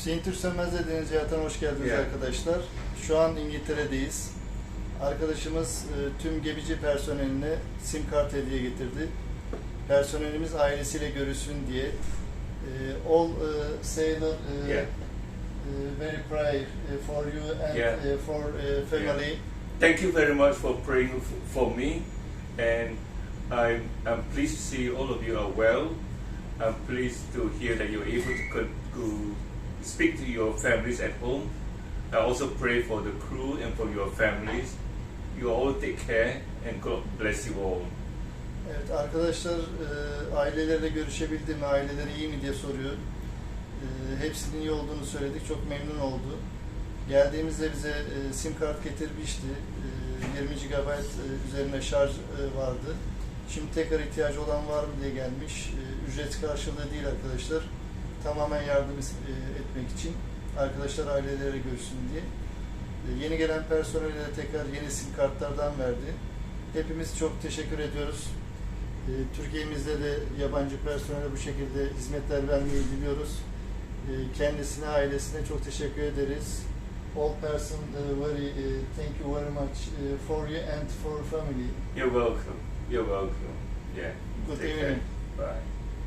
Hüseyin Türk Sönmez'le Deniz hoş geldiniz Yeah. arkadaşlar. Şu an İngiltere'deyiz. Arkadaşımız e, tüm Gebici personeline sim kart hediye getirdi. Personelimiz ailesiyle görüşsün diye. E, all e, sailor Yeah. very pray for you and Yeah. for family. Thank you very much for praying for me, and I'm, I'm pleased to see all of you are well. I'm pleased to hear that you're able to, to speak to your families at home. I also pray for the crew and for your families. You all take care, and God bless you all. Evet arkadaşlar e, ailelerle görüşebildi mi, aileleri iyi mi diye soruyor. E, hepsinin iyi olduğunu söyledik, çok memnun oldu. Geldiğimizde bize e, sim kart getirmişti. E, 20 GB üzerine şarj vardı. Şimdi tekrar ihtiyacı olan var mı diye gelmiş. Ücret karşılığı değil arkadaşlar. Tamamen yardım etmek için. Arkadaşlar ailelere görüşsün diye. E, yeni gelen personele de tekrar yeni sim kartlardan verdi. Hepimiz çok teşekkür ediyoruz. E, Türkiye'mizde de yabancı personele bu şekilde hizmetler vermeyi diliyoruz. E, Kendisine, ailesine çok teşekkür ederiz. All person uh, very uh, thank you very much uh, for you and for family. You're welcome. You're welcome. Yeah. Good Take evening. care. Bye.